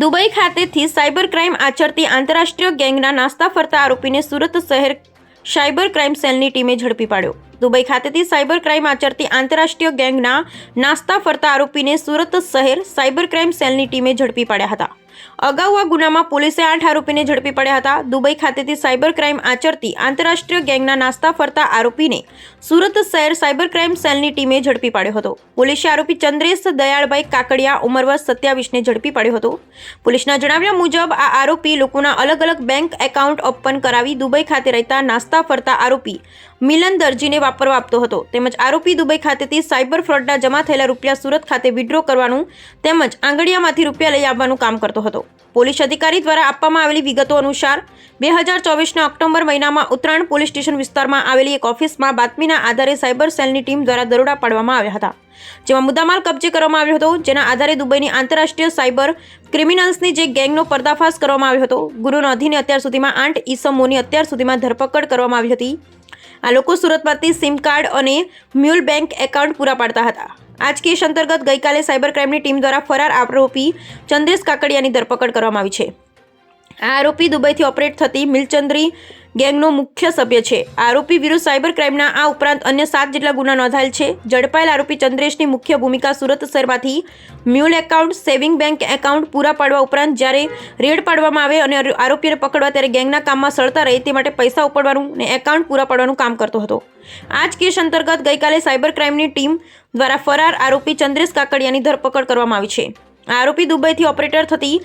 Dubai ખાતેથી cyber crime આચરતી આંતરરાષ્ટ્રીય ગેંગના નાસ્તા ફરતા આરોપીને સુરત શહેર સાયબર ક્રાઇમ સેલની ટીમે ઝડપી પાડ્યો. દુબઈ ખાતેથી સાયબર ક્રાઇમ આચરતી આંતરરાષ્ટ્રીય ગેંગના નાસ્તા ફરતા આરોપીને સુરત શહેર સાયબર ક્રાઇમ સેલની ટીમે ઝડપી પાડ્યા હતા. અગાઉ આ ગુનામાં પોલીસે આઠ આરોપીને ઝડપી પડ્યા હતા. દુબઈ ખાતેથી સાયબર ક્રાઇમ આચરતી આંતરરાષ્ટ્રીય ગેંગના નાસ્તા ફરતા આરોપીને સુરત શહેર સાયબર ક્રાઇમ સેલની ટીમે ઝડપી પાડ્યો હતો. પોલીસે આરોપી ચંદ્રેશ દયાળભાઈ કાકડિયા ઉંમર સત્યાવીસને ઝડપી પાડ્યો હતો. પોલીસના જણાવ્યા મુજબ, આ આરોપી લોકોના અલગ અલગ બેંક એકાઉન્ટ ઓપન કરાવી દુબઈ ખાતે રહેતા નાસ્તા ફરતા આરોપી મિલન દરજીને વાપરવા આપતો હતો. તેમજ આરોપી દુબઈ ખાતેથી સાયબર ફ્રોડના જમા થયેલા રૂપિયા સુરત ખાતે વિડ્રો કરવાનું તેમજ આંગળીયામાંથી રૂપિયા લઈ આવવાનું કામ કરતો હતો. પોલીસ અધિકારી દ્વારા આપવામાં આવેલી વિગતો અનુસાર, બે હજાર ચોવીસના ઓક્ટોબર મહિનામાં ઉત્તરાયણ પોલીસ સ્ટેશન વિસ્તારમાં આવેલી એક ઓફિસમાં બાતમીના આધારે સાયબર સેલની ટીમ દ્વારા દરોડા પાડવામાં આવ્યા હતા. જેમાં મુદ્દામાલ કબજે કરવામાં આવ્યો હતો, જેના આધારે દુબઈની આંતરરાષ્ટ્રીય સાયબર ક્રિમિનલ્સની જે ગેંગનો પર્દાફાશ કરવામાં આવ્યો હતો ગુરુ નોંધીને અત્યાર સુધીમાં આઠ ઈસમોની અત્યાર સુધીમાં ધરપકડ કરવામાં આવી હતી. આ લોકો સુરતમાંથી સિમ કાર્ડ અને મ્યુલ બેંક એકાઉન્ટ પૂરા પાડતા હતા. આ જ કેસ અંતર્ગત ગઈકાલે સાયબર ક્રાઇમની ટીમ દ્વારા ફરાર આરોપી ચંદ્રેશ કાકડિયાની ધરપકડ કરવામાં આવી છે. આ આરોપી દુબઈથી ઓપરેટ થતી મિલચંદ્રી ગેંગનો મુખ્ય સભ્ય છે. આરોપી વિરુદ્ધ સાયબર ક્રાઇમના આ ઉપરાંત અન્ય સાત જેટલા ગુના નોંધાયેલ છે. ઝડપાયેલ આરોપી ચંદ્રેશની મુખ્ય ભૂમિકા સુરત શહેરમાંથી mule account, saving bank account પૂરા પાડવા ઉપરાંત જ્યારે રેડ પાડવામાં આવે અને આરોપીને પકડવા ત્યારે ગેંગના કામમાં સળતા રહે તે માટે પૈસા ઉપાડવાનું અને એકાઉન્ટ પૂરા પાડવાનું કામ કરતો હતો. આ જ કેસ અંતર્ગત ગઈકાલે સાયબર ક્રાઇમની ટીમ દ્વારા ફરાર આરોપી ચંદ્રેશ કાકડિયાની ધરપકડ કરવામાં આવી છે. આરોપી દુબઈથી ઓપરેટર થતી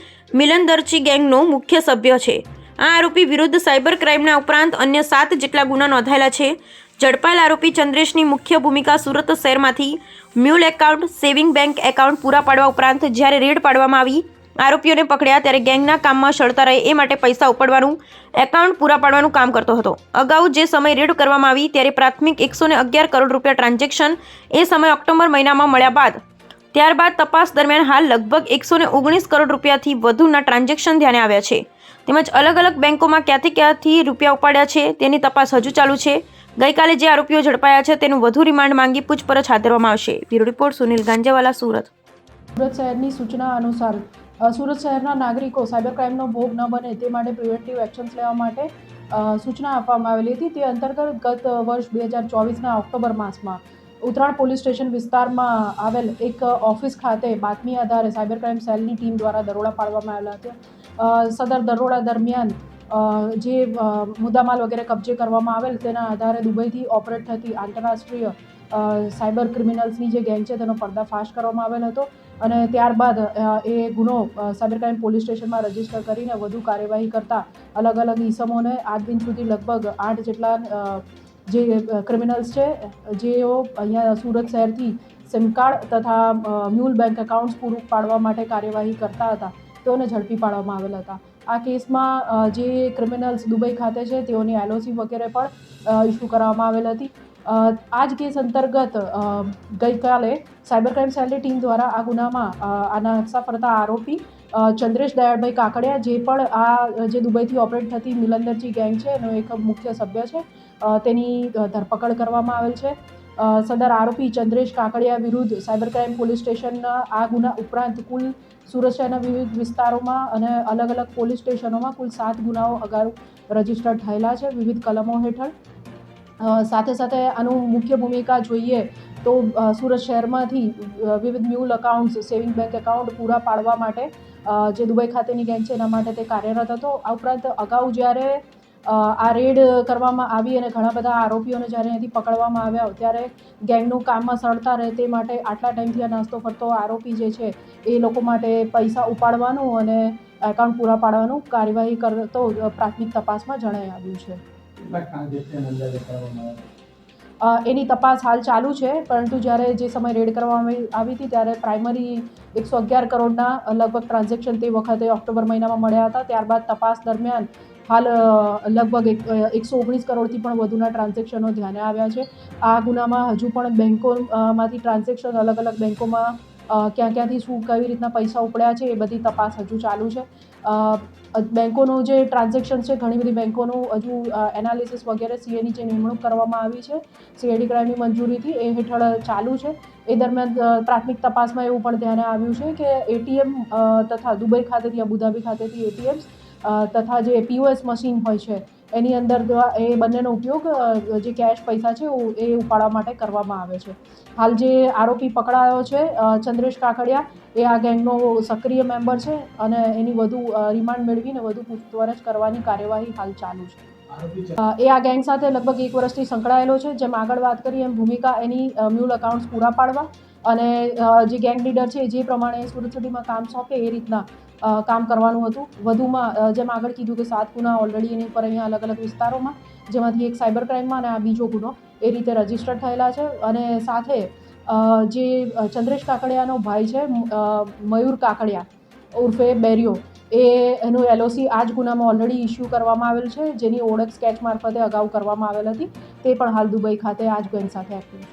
મિલન દરચી ગેંગનો મુખ્ય સભ્ય છે. આ આરોપી વિરુદ્ધ સાયબર ક્રાઇમના ઉપરાંત અન્ય સાત જેટલા ગુના નોંધાયેલા છે. ઝડપાયેલ આરોપી ચંદ્રેશની મુખ્ય ભૂમિકા સુરત શહેરમાંથી mule account, saving bank account પૂરા પાડવા ઉપરાંત જ્યારે રેડ પાડવામાં આવી, આરોપીઓને પકડ્યા ત્યારે ગેંગના કામમાં સળતા રહે એ માટે પૈસા ઉપાડવાનું, એકાઉન્ટ પૂરા પાડવાનું કામ કરતો હતો. અગાઉ જે સમય રેડ કરવામાં આવી ત્યારે પ્રાથમિક એકસો અગિયાર કરોડ રૂપિયા ટ્રાન્ઝેક્શન એ સમય ઓક્ટોબર મહિનામાં મળ્યા બાદ, ત્યારબાદ તપાસ દરમિયાન હાલ લગભગ એકસો ઓગણીસ કરોડ રૂપિયાથી વધુના ટ્રાન્ઝેક્શન ધ્યાને આવ્યા છે. તેમજ અલગ અલગ બેંકોમાં ક્યાંથી ક્યાંથી રૂપિયા ઉપાડ્યા છે તેની તપાસ હજુ ચાલુ છે. ગઈકાલે જે આરોપીઓ ઝડપાયા છે તેનું વધુ રિમાન્ડ માંગી પૂછપરછ હાથ ધરવામાં આવશે. Bureau report Sunil Ganjewala, Surat. Surat શહેરની સૂચના અનુસાર સુરત શહેરના નાગરિકો સાયબર ક્રાઇમનો ભોગ ન બને તે માટે પ્રિવેન્ટિવ એક્શન્સ લેવા માટે સૂચના આપવામાં આવેલી હતી. તે અંતર્ગત ગત વર્ષ બે હજાર ચોવીસના ઓક્ટોબર માસમાં ઉત્તરાયણ પોલીસ સ્ટેશન વિસ્તારમાં આવેલ એક ઓફિસ ખાતે બાતમી આધારે સાયબર ક્રાઇમ સેલની ટીમ દ્વારા દરોડા પાડવામાં આવેલા હતા. સદર દરોડા દરમિયાન જે મુદ્દામાલ વગેરે કબજે કરવામાં આવેલ તેના આધારે દુબઈથી ઓપરેટ થતી આંતરરાષ્ટ્રીય સાયબર ક્રિમિનલ્સની જે ગેંગ છે તેનો પર્દાફાશ કરવામાં આવેલ હતો અને ત્યારબાદ એ ગુનો સાયબર ક્રાઇમ પોલીસ સ્ટેશનમાં રજિસ્ટર કરીને વધુ કાર્યવાહી કરતા અલગ અલગ ઈસમોને આજ દિન સુધી લગભગ આઠ જેટલા જે ક્રિમિનલ્સ છે, જેઓ અહીંયા સુરત શહેરથી સિમ કાર્ડ તથા મ્યુલ બેંક એકાઉન્ટ્સ પૂરું પાડવા માટે કાર્યવાહી કરતા હતા. તેઓને ઝડપી પાડવામાં આવેલા હતા. આ કેસમાં જે ક્રિમિનલ્સ દુબઈ ખાતે છે, તેઓની એલઓસી વગેરે પણ ઇસ્યુ કરવામાં આવેલ હતી. આ જ કેસ અંતર્ગત ગઈકાલે સાયબર ક્રાઇમ સેલની ટીમ દ્વારા આ ગુનામાં આના નકશા ફરતા આરોપી ચંદ્રેશ દયાળભાઈ કાકડિયા, જે પણ આ, જે દુબઈથી ઓપરેટ થતી મિલંદરજી ગેંગ છે, એનો એક મુખ્ય સભ્ય છે તેની ધરપકડ કરવામાં આવેલ છે. સદર આરોપી ચંદ્રેશ કાકડિયા વિરુદ્ધ સાયબર ક્રાઇમ પોલીસ સ્ટેશનના આ ગુના ઉપરાંત કુલ સુરત શહેરના વિવિધ વિસ્તારોમાં અને અલગ અલગ પોલીસ સ્ટેશનોમાં કુલ સાત ગુનાઓ અગાઉ રજીસ્ટર્ડ થયેલા છે વિવિધ કલમો હેઠળ. સાથે સાથે આનું મુખ્ય ભૂમિકા જોઈએ તો સુરત શહેરમાંથી વિવિધ mule accounts saving bank account પૂરા પાડવા માટે જે દુબઈ ખાતેની ગેંગ છે એના માટે તે કાર્યરત હતો. આ ઉપરાંત અગાઉ જ્યારે આ રેડ કરવામાં આવી અને ઘણા બધા આરોપીઓને જ્યારે અહીંથી પકડવામાં આવ્યા ત્યારે ગેંગનું કામમાં સરળતા રહે તે માટે આટલા ટાઈમથી આ નાસ્તો ફરતો આરોપી જે છે એ લોકો માટે પૈસા ઉપાડવાનું અને એકાઉન્ટ પૂરા પાડવાનું કાર્યવાહી કરતો પ્રાથમિક તપાસમાં જણાઈ આવ્યું છે. એની તપાસ હાલ ચાલુ છે પરંતુ જ્યારે જે સમય રેડ કરવામાં આવી હતી ત્યારે પ્રાઇમરી એકસો અગિયાર કરોડના લગભગ ટ્રાન્ઝેક્શન તે વખતે ઓક્ટોબર મહિનામાં મળ્યા હતા ત્યારબાદ તપાસ દરમિયાન હાલ લગભગ એક એકસો ઓગણીસ કરોડથી પણ વધુના ટ્રાન્ઝેક્શનો ધ્યાને આવ્યા છે. આ ગુનામાં હજુ પણ બેન્કોમાંથી ટ્રાન્ઝેક્શન અલગ અલગ બેંકોમાં ક્યાં ક્યાંથી શું કઈ રીતના પૈસા ઉપડ્યા છે એ બધી તપાસ હજુ ચાલુ છે. બેન્કોનું જે ટ્રાન્ઝેક્શન છે, ઘણી બધી બેન્કોનું હજુ એનાલિસિસ વગેરે સીએની જે નિમણૂક કરવામાં આવી છે. સીએડી ક્રાઇમની મંજૂરીથી એ હેઠળ ચાલુ છે. એ દરમિયાન પ્રાથમિક તપાસમાં એવું પણ ધ્યાને આવ્યું છે કે એટીએમ તથા દુબઈ ખાતેથી, અબુધાબી ખાતેથી એટીએમ તથા જે પીઓએસ મશીન હોય છે, એની અંદર એ બંનેનો ઉપયોગ જે કેશ પૈસા છે એ ઉપાડવા માટે કરવામાં આવે છે. હાલ જે આરોપી પકડાયો છે ચંદ્રેશ કાકડિયા, એ આ ગેંગનો સક્રિય મેમ્બર છે અને એની વધુ રિમાન્ડ મેળવીને વધુ પૂછપરછ કરવાની કાર્યવાહી હાલ ચાલુ છે. એ આ ગેંગ સાથે લગભગ એક વર્ષથી સંકળાયેલો છે. જેમ આગળ વાત કરી એમ ભૂમિકા એની મ્યુલ અકાઉન્ટ્સ પૂરા પાડવા અને જે ગેંગ લીડર છે જે પ્રમાણે સુરત સુધીમાં કામ સોંપે એ રીતના કામ કરવાનું હતું. વધુમાં જેમ આગળ કીધું કે સાત ગુના ઓલરેડી એની ઉપર અહીંયા અલગ અલગ વિસ્તારોમાં, જેમાંથી એક સાયબર ક્રાઇમમાં અને આ બીજો ગુનો એ રીતે રજિસ્ટર થયેલા છે. અને સાથે જે ચંદ્રેશ કાકડિયાનો ભાઈ છે મયુર કાકડિયા ઉર્ફે બેરિયો, એ, એનું એલઓસી આ જ ગુનામાં ઓલરેડી ઇસ્યુ કરવામાં આવેલ છે. જેની ઓળખ સ્કેચ મારફતે અગાઉ કરવામાં આવેલ હતી. તે પણ હાલ દુબઈ ખાતે આ જ ગેંગ સાથે એક્ટિવ છે.